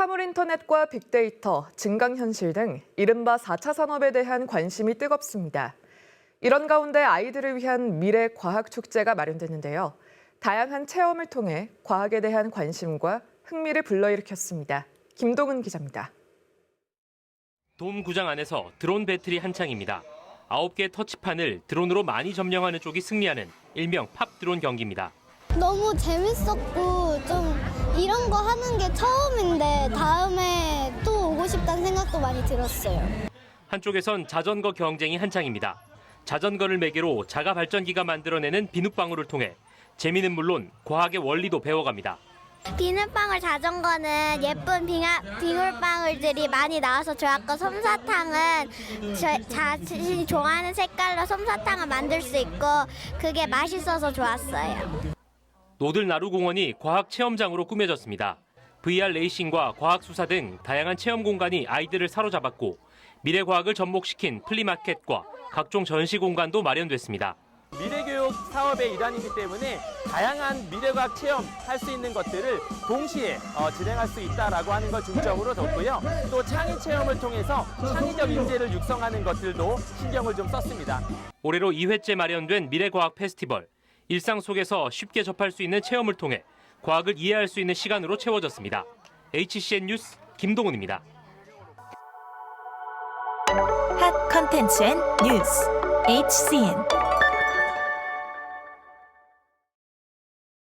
사물 인터넷과 빅데이터, 증강현실 등 이른바 4차 산업에 대한 관심이 뜨겁습니다. 이런 가운데 아이들을 위한 미래 과학 축제가 마련됐는데요. 다양한 체험을 통해 과학에 대한 관심과 흥미를 불러일으켰습니다. 김동은 기자입니다. 돔 구장 안에서 드론 배틀이 한창입니다. 9개 터치판을 드론으로 많이 점령하는 쪽이 승리하는 일명 팝 드론 경기입니다. 너무 재밌었고 좀 이런 거 하는 게 처음인데 다음에 또 오고 싶다는 생각도 많이 들었어요. 한쪽에선 자전거 경쟁이 한창입니다. 자전거를 매개로 자가 발전기가 만들어내는 비눗방울을 통해 재미는 물론 과학의 원리도 배워갑니다. 비눗방울 자전거는 예쁜 빙하, 빙울방울들이 많이 나와서 좋았고 솜사탕은 저, 자신이 좋아하는 색깔로 솜사탕을 만들 수 있고 그게 맛있어서 좋았어요. 노들나루공원이 과학 체험장으로 꾸며졌습니다. VR 레이싱과 과학 수사 등 다양한 체험 공간이 아이들을 사로잡았고 미래 과학을 접목시킨 플리마켓과 각종 전시 공간도 마련됐습니다. 미래교육 사업의 일환이기 때문에 다양한 미래과학 체험 할 수 있는 것들을 동시에 어, 진행할 수 있다라고 하는 걸 중점으로 뒀고요. 또 창의 체험을 통해서 창의적 인재를 육성하는 것들도 신경을 좀 썼습니다. 올해로 2회째 마련된 미래과학 페스티벌. 일상 속에서 쉽게 접할 수 있는 체험을 통해 과학을 이해할 수 있는 시간으로 채워졌습니다. HCN 뉴스 김동훈입니다. 핫 컨텐츠 앤 뉴스 HCN